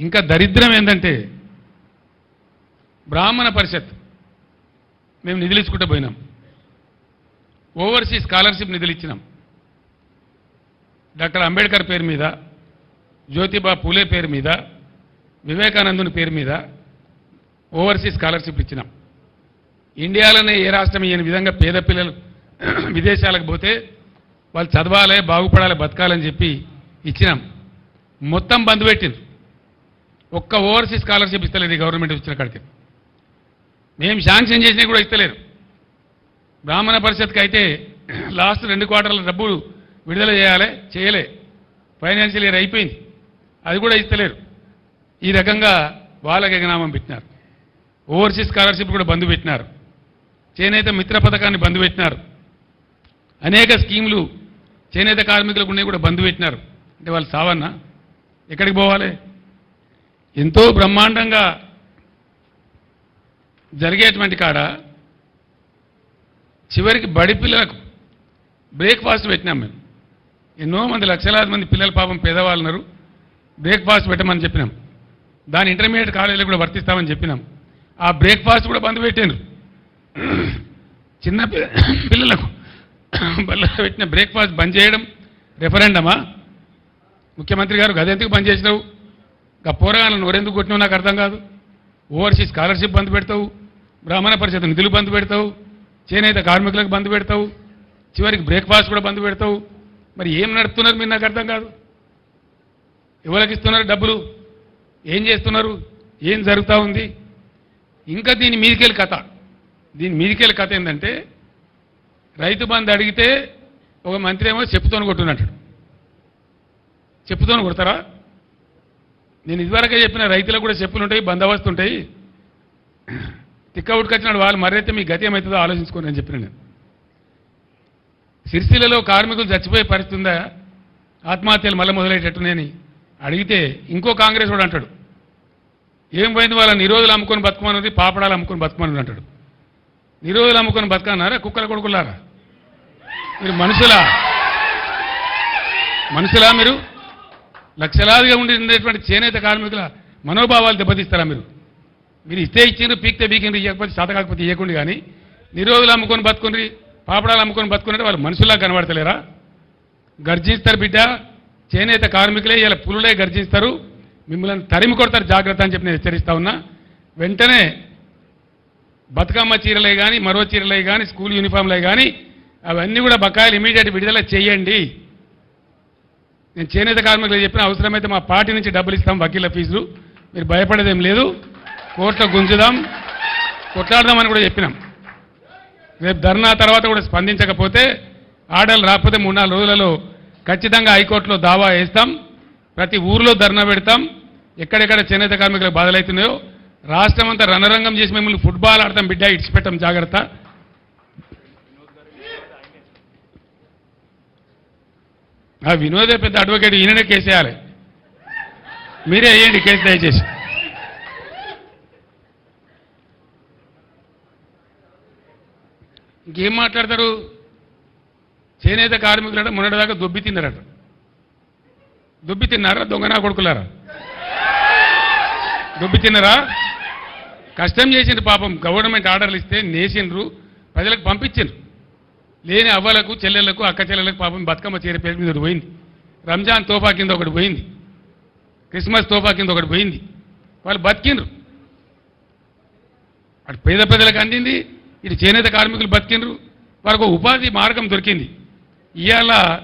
ఇంకా దరిద్రం ఏంటంటే బ్రాహ్మణ పరిషత్ మేము నిధులు ఇచ్చుకుంటూ పోయినాం. ఓవర్సీస్ స్కాలర్షిప్ నిధులు ఇచ్చినాం డాక్టర్ అంబేద్కర్ పేరు మీద జ్యోతిబా పూలే పేరు మీద వివేకానందుని పేరు మీద ఓవర్సీస్ స్కాలర్షిప్ ఇచ్చినాం. ఇండియాలోనే ఏ రాష్ట్రం ఇయ్యని విధంగా పేద పిల్లలు విదేశాలకు పోతే వాళ్ళు చదవాలి బాగుపడాలి బతకాలని చెప్పి ఇచ్చినాం. మొత్తం బంద్ పెట్టింది ఒక్క ఓవర్సీస్ స్కాలర్షిప్ ఇస్తలేదు గవర్నమెంట్ ఇచ్చిన కాడికి. మేము శాంక్షన్ చేసినా కూడా ఇస్తలేరు. బ్రాహ్మణ పరిషత్కి అయితే లాస్ట్ రెండు క్వార్టర్ల డబ్బులు విడుదల చేయాలి చేయలే. ఫైనాన్షియల్ ఇయర్ అయిపోయింది. అది కూడా ఇస్తలేరు. ఈ రకంగా వాళ్ళకి ఎగనామం పెట్టినారు. ఓవర్సీస్ స్కాలర్షిప్ కూడా బంద్ పెట్టినారు. చేనేత మిత్ర పథకాన్ని బంద్ పెట్టినారు. అనేక స్కీములు చేనేత కార్మికులకు ఉన్నాయి కూడా బంద్ పెట్టినారు. అంటే వాళ్ళు సావన్నా? ఎక్కడికి పోవాలి? ఎంతో బ్రహ్మాండంగా జరిగేటువంటి కాడ చివరికి బడి పిల్లలకు బ్రేక్ఫాస్ట్ పెట్టినాం మేము. ఎన్నో మంది లక్షలాది మంది పిల్లల పాపం పేదవాళ్ళు ఉన్నారు. బ్రేక్ఫాస్ట్ పెట్టమని చెప్పినాం. దాని ఇంటర్మీడియట్ కాలేజీలో కూడా వర్తిస్తామని చెప్పినాం. ఆ బ్రేక్ఫాస్ట్ కూడా బంద్ పెట్టాను చిన్న పిల్లలకు బల్ల పెట్టిన బ్రేక్ఫాస్ట్ బంద్ చేయడం రెఫరెండమా ముఖ్యమంత్రి గారు గదెందుకు బంద్ చేసినావు? ఇంకా పోరగాళ్ళను నోరెందుకు కొట్టినావు నాకు అర్థం కాదు. ఓవర్సీస్ స్కాలర్షిప్ బంద్ పెడతావు బ్రాహ్మణ పరిషత్ నిధులు బంద్ పెడతావు చేనేత కార్మికులకు బంద్ పెడతావు చివరికి బ్రేక్ఫాస్ట్ కూడా బంద్ పెడతావు. మరి ఏం నడుపుతున్నారు మీరు నాకు అర్థం కాదు. ఎవరికి ఇస్తున్నారు డబ్బులు? ఏం చేస్తున్నారు? ఏం జరుగుతూ ఉంది? ఇంకా దీని మీదికెళ్ళి కథ. దీని మీదికెళ్ళి కథ ఏంటంటే రైతు బంధు అడిగితే ఒక మంత్రి ఏమో చెప్పుతోని కొట్టున్నట్టు. చెప్పుతోని కొడతారా? నేను ఇదివరకే చెప్పిన రైతులకు కూడా చెప్పులు ఉంటాయి బందోబస్తు ఉంటాయి. తిక్క ఉట్టుకొచ్చినాడు వాళ్ళు మరైతే మీ గతి ఏమవుతుందో ఆలోచించుకోండి అని చెప్పిన నేను. సిరిసిల్లలో కార్మికులు చచ్చిపోయే పరిస్థితి ఉందా? ఆత్మహత్యలు మళ్ళీ మొదలయ్యేటట్టునేని అడిగితే ఇంకో కాంగ్రెస్ వాడు అంటాడు. ఏం పోయింది వాళ్ళ నిరోధులు అమ్ముకొని బతుకమన్నది పాపడాలు అమ్ముకొని బతుకమన్నది అంటాడు. నిరోధులు అమ్ముకొని బతకన్నారా కుక్కల కొడుకులారా మీరు మనుషులా? మనుషులా మీరు? లక్షలాదిగా ఉండి ఉండేటువంటి చేనేత కార్మికుల మనోభావాలు దెబ్బతీస్తారా మీరు? మీరు ఇస్తే ఇచ్చిండ్రు పీక్తే పీకిండ్రు ఇవ్వకపోతే చేత కాకపోతే ఇవ్వకుండా కానీ నిరోధులు అమ్ముకొని బతుకుని పాపడాలు అమ్ముకొని బతుకున్నట్టు వాళ్ళు మనుషుల్లా కనబడతలేరా? గర్జిస్తారు బిడ్డ చేనేత కార్మికులే ఇలా పులులే గర్జిస్తారు మిమ్మల్ని తరిమి కొడతారు జాగ్రత్త అని చెప్పి నేను హెచ్చరిస్తా ఉన్నా. వెంటనే బతుకమ్మ చీరలే కానీ మరో చీరలే కానీ స్కూల్ యూనిఫామ్లే కానీ అవన్నీ కూడా బకాయిలు ఇమీడియట్ విడుదల చేయండి. నేను చేనేత కార్మికులు చెప్పిన అవసరమైతే మా పార్టీ నుంచి డబ్బులు ఇస్తాం వకీల ఫీజులు. మీరు భయపడేదేం లేదు. కోర్టులో గుంజుదాం. కొట్లాడదామని కూడా చెప్పినాం. రేపు ధర్నా తర్వాత కూడా స్పందించకపోతే ఆర్డర్లు రాకపోతే మూడు నాలుగు రోజులలో ఖచ్చితంగా హైకోర్టులో దావా వేస్తాం. ప్రతి ఊర్లో ధర్నా పెడతాం. ఎక్కడెక్కడ చేనేత కార్మికులకు బాధలవుతున్నాయో రాష్ట్రం అంతా రణరంగం చేసి మిమ్మల్ని ఫుట్బాల్ ఆడతాం బిడ్డ ఇడిచిపెట్టాం జాగ్రత్త. ఆ వినోదే పెద్ద అడ్వకేట్ ఈయననే కేసేయాలి మీరే వేయండి కేసు దయచేసి. ఇంకేం మాట్లాడతారు చేనేత కార్మికులంటే మొన్నటిదాకా దొబ్బి తిన్నారట. దొబ్బి తిన్నారా? దొంగనా కొడుకులారా? దొబ్బి తిన్నారా? కష్టం చేసిండ్రు పాపం. గవర్నమెంట్ ఆర్డర్లు ఇస్తే నేసిండ్రు ప్రజలకు పంపించిండ్రు. లేని అవ్వలకు చెల్లెళ్ళకు అక్క చెల్లెలకు పాపం బతుకమ్మ చీర పేరు మీద ఒకటి పోయింది. రంజాన్ తోఫా కింద ఒకటి పోయింది. క్రిస్మస్ తోఫా కింద ఒకటి పోయింది. వాళ్ళు బతికిండ్రు. అటు పేద పెద్దలకు అందింది ఇటు చేనేత కార్మికులు బతికిండ్రు. వారికి ఒక ఉపాధి మార్గం దొరికింది. ఇవాళ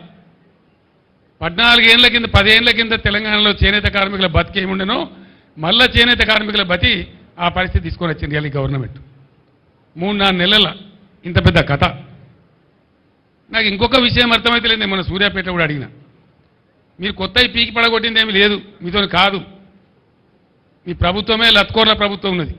పద్నాలుగేళ్ళ కింద పదేళ్ళ కింద తెలంగాణలో చేనేత కార్మికుల బతికి ఏముండెనో మళ్ళా చేనేత కార్మికుల బతి ఆ పరిస్థితి తీసుకొని వచ్చింది ఇవాళ ఈ గవర్నమెంట్. మూడు నాలుగు నెలల ఇంత పెద్ద కథ. నాకు ఇంకొక విషయం అర్థమైతే లేదు మన సూర్యాపేట కూడా అడిగిన. మీరు కొత్త పీకి పడగొట్టింది ఏమీ లేదు మీతో కాదు. మీ ప్రభుత్వమే లత్కోర్ల ప్రభుత్వం ఉన్నది.